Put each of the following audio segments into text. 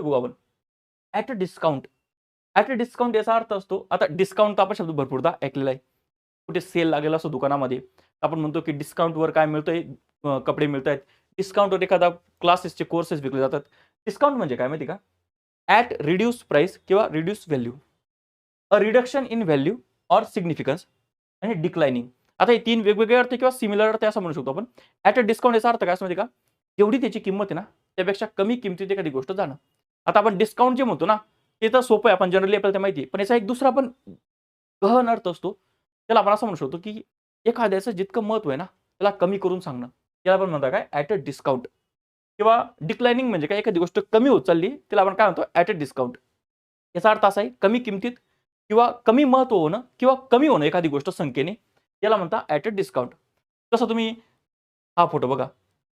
बघू आपण. At a discount at a discount याचा अर्थ असतो आता डिस्काउंट आपण शब्द भरपूरदा ऐकलेला आहे. कुठे सेल लागलेला असतो दुकानामध्ये आपण म्हणतो की डिस्काउंटवर काय मिळतंय? कपडे मिळत आहेत डिस्काउंटवर एखादा क्लासेसचे कोर्सेस विकले जातात. डिस्काउंट म्हणजे काय माहिती का? ॲट रिड्यूस प्राईस किंवा reduce value a reduction in value or significance आणि डिक्लाइनिंग आता हे तीन वेगवेगळे अर्थ किंवा सिमिलर अर्थ असं म्हणू शकतो आपण. ॲट अ डिस्काउंट याचा अर्थ काय असं माहिती का? जेवढी त्याची किंमत आहे ना त्यापेक्षा कमी किमतीत एखादी गोष्ट जाणं. आता आपण डिस्काउंट जे म्हणतो ना ते तर सोपं आहे आपण जनरली आपल्याला ते माहिती आहे. पण याचा एक दुसरा पण गहन अर्थ असतो. त्याला आपण असं म्हणू शकतो की एखाद्याचं जितकं महत्त्व आहे ना त्याला कमी करून सांगणं. त्याला आपण म्हणता काय? ॲट अ डिस्काउंट किंवा डिक्लाइनिंग म्हणजे काय? एखादी गोष्ट कमी होत चालली त्याला आपण काय म्हणतो? ॲट अ डिस्काउंट याचा अर्थ असा आहे कमी किमतीत किंवा कमी महत्त्व होणं किंवा कमी होणं एखादी गोष्ट संख्येने याला म्हणता ॲट अ डिस्काउंट जसं तुम्ही हा फोटो बघा.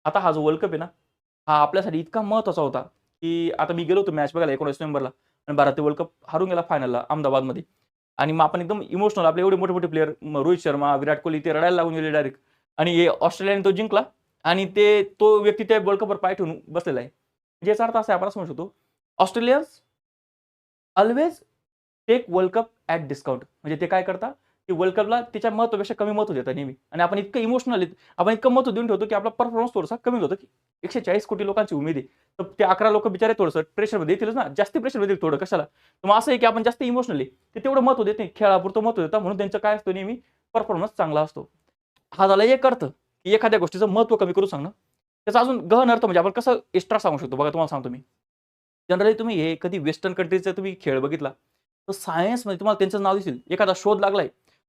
आता हा जो वर्ल्ड कप आहे ना हा आपल्यासाठी इतका महत्त्वाचा होता. की आता मी गेलो होतो मॅच बघायला एकोणीस नोव्हेंबरला आणि भारत वर्ल्ड कप हारून गेला फायनलला अहमदाबादमध्ये. आणि मग आपण एकदम इमोशनल आपले एवढे मोठे मोठे प्लेअर रोहित शर्मा विराट कोहली ते रडायला लागून गेले डायरेक्ट आणि हे ऑस्ट्रेलियाने तो जिंकला आणि ते तो व्यक्ती त्या वर्ल्ड कपवर पाय ठेवून बसलेला आहे. म्हणजे याचा अर्थ असा आहे आपण असं म्हणू शकतो Australians always take world cup at discount म्हणजे ते काय करता वर्ल्ड कपला त्याच्या महत्वापेक्षा कमी महत्त्व देतात नेहमी. आणि आपण इतकं इमोशनल आपण इतकं महत्त्व देऊन ठेवतो की आपला परफॉर्मन्स थोडासा कमी होतो. की एकशे चाळीस कोटी लोकांची उमेद आहे. तर ते अकरा लोक बिचारे थोडंसं प्रेशरमध्ये येतीलच ना. जास्त प्रेशरमध्ये येतील थोडं कशाला? तर मग असं आहे की आपण जास्त इमोशनली ते तेवढं महत्त्व देत नाही. खेळापुरतं महत्त्व देतात. म्हणून त्यांचं काय असतं नेहमी? परफॉर्मन्स चांगला असतो. हा झाला एक अर्थ की एखाद्या गोष्टीचं महत्त्व कमी करून सांगणं. त्याचा अजून गहन अर्थ म्हणजे आपण कसं एक्स्ट्रा सांगू शकतो? बघा तुम्हाला सांगतो मी. जनरली तुम्ही हे कधी वेस्टर्न कंट्रीचा तुम्ही खेळ बघितला तर सायन्समध्ये तुम्हाला त्यांचं नाव दिसेल. एखादा शोध लागलाय.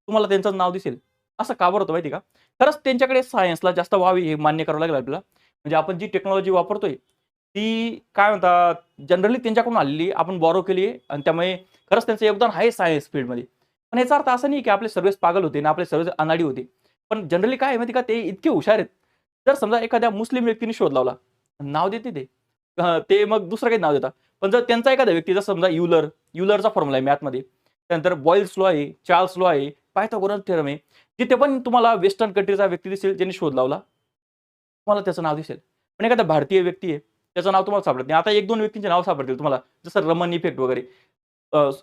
तुम्हाला त्यांचं नाव दिसेल. असं का बरं होतं माहिती का? खरंच त्यांच्याकडे सायन्सला जास्त व्हावी हे मान्य करावं लागेल आपल्याला. म्हणजे आपण जी टेक्नॉलॉजी वापरतोय ती काय म्हणतात जनरली त्यांच्याकडून आलेली आपण बॉरो केली आहे आणि त्यामुळे खरंच त्यांचं योगदान आहे सायन्स फील्डमध्ये पण याचा अर्थ असा नाही की आपले सर्वेस पागल होते ना आपले सर्वेस अनाडी होते. पण जनरली काय माहिती का? ते इतके हुशार आहेत. जर समजा एखाद्या मुस्लिम व्यक्तीने शोध लावला नाव देते ते. ते मग दुसरं काही नाव देतात. पण जर त्यांचा एखादा व्यक्ती जर समजा युलर युलरचा फॉर्म्युला आहे मॅथमध्ये त्यानंतर बॉईल्स लॉ आहे चार्ल्स लॉ आहे पायथागोरस थेरम आहे. तिथे पण तुम्हाला वेस्टर्न कंट्रीचा व्यक्ती दिसेल ज्यांनी शोध लावला. तुम्हाला त्याचं नाव दिसेल. पण एखादा भारतीय व्यक्ती आहे त्याचं नाव तुम्हाला सापडत नाही. आता एक दोन व्यक्तींचे नाव सापडतील तुम्हाला. जसं रमन इफेक्ट वगैरे.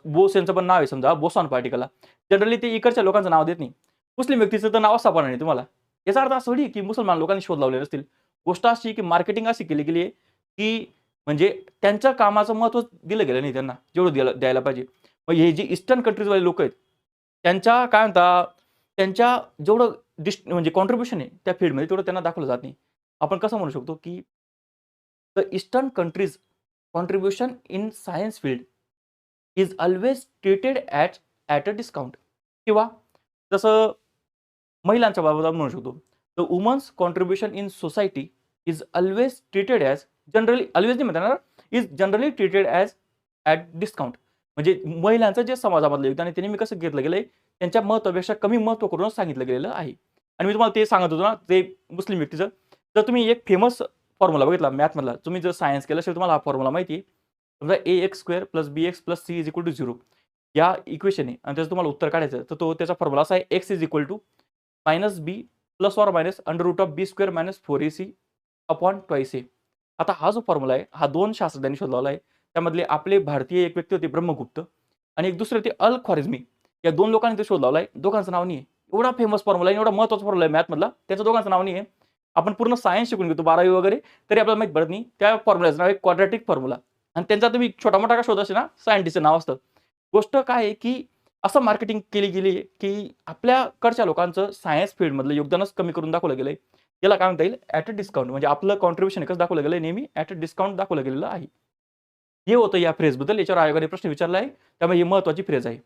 बोस यांचं पण नाव आहे समजा बोसॉन पार्टिकला जनरली ते इकडच्या लोकांचं नाव देत नाही. मुस्लिम व्यक्तीचं तर नाव सापडणार नाही तुम्हाला. याचा अर्थ असं होईल की मुसलमान लोकांनी शोध लावले नसतील गोष्ट अशी की मार्केटिंग अशी केली गेली आहे की म्हणजे त्यांच्या कामाचं महत्त्व दिलं गेलं नाही त्यांना. जेवढं द्यायला द्यायला पाहिजे. मग हे जे ईस्टर्न कंट्रीजवाले लोक आहेत त्यांच्या काय म्हणता त्यांच्या जेवढं डिस्ट म्हणजे कॉन्ट्रीब्युशन आहे त्या फील्डमध्ये तेवढं त्यांना दाखवलं जात नाही. आपण कसं म्हणू शकतो की the eastern countries contribution in science field is always treated at at a discount किंवा जसं महिलांच्या बाबत आपण म्हणू शकतो the women's contribution in society is always treated as generally always नाही म्हणता is generally treated as at discount म्हणजे महिलांचं जे समाजामधलं योगदान आहे त्यांनी मी कसं घेतलं गेलं आहे त्यांच्या महत्वापेक्षा कमी महत्त्व करून सांगितलं गेलेलं आहे. आणि मी तुम्हाला ते सांगत होतो ना ते मुस्लिम व्यक्तीचं. जर तुम्ही एक फेमस फॉर्म्युला बघितला मॅथमधला तुम्ही जर सायन्स केलं असेल तुम्हाला हा फॉर्म्युला माहिती आहे समजा a x square plus b x plus c is equal to zero या इक्वेशन आहे. आणि त्याचं तुम्हाला उत्तर काढायचं तर तो त्याचा फॉर्म्युला असा आहे x is equal to minus b plus or minus under root of b square minus four a c upon twice a आता हा जो फॉर्म्युला आहे हा दोन शास्त्रज्ञांनी शोध आहे. त्यामधले आपले भारतीय एक व्यक्ती होते ब्रह्मगुप्त आणि एक दुसरे ते अल ख्वारिझमी. या दोन लोकांनी ते शोध लावला आहे दोघांचं नाव नाही आहे एवढा फेमस फॉर्म्युला आहे एवढा महत्त्वाचा फॉर्म्युला आहे मॅथमधला त्याचं दोघांचं नाव नाही आहे आपण पूर्ण सायन्स शिकून घेतो बारावी वगैरे तरी आपल्याला माहीत पडत नाही. त्या फॉर्म्युलाचं नाव आहे क्वाड्रॅटिक फॉर्म्युला आणि त्यांचा तुम्ही छोटा मोठा का शोध असेल ना सायंटिस्टचं नाव असतं. गोष्ट काय आहे की असं मार्केटिंग केली गेली आहे की आपल्याकडच्या लोकांचं सायन्स फील्डमधलं योगदानच कमी करून दाखवलं गेलं आहे याला काय म्हणता येईल? ॲट अ डिस्काउंट म्हणजे आपलं कॉन्ट्रीब्युशन एकच दाखवलं गेलं आहे नेहमी. ॲट अ डिस्काउंट दाखवलं गेलेलं आहे. हे होतं या फ्रेजबद्दल याच्यावर आयोगाने प्रश्न विचारला आहे त्यामुळे ही महत्त्वाची फ्रेज आहे.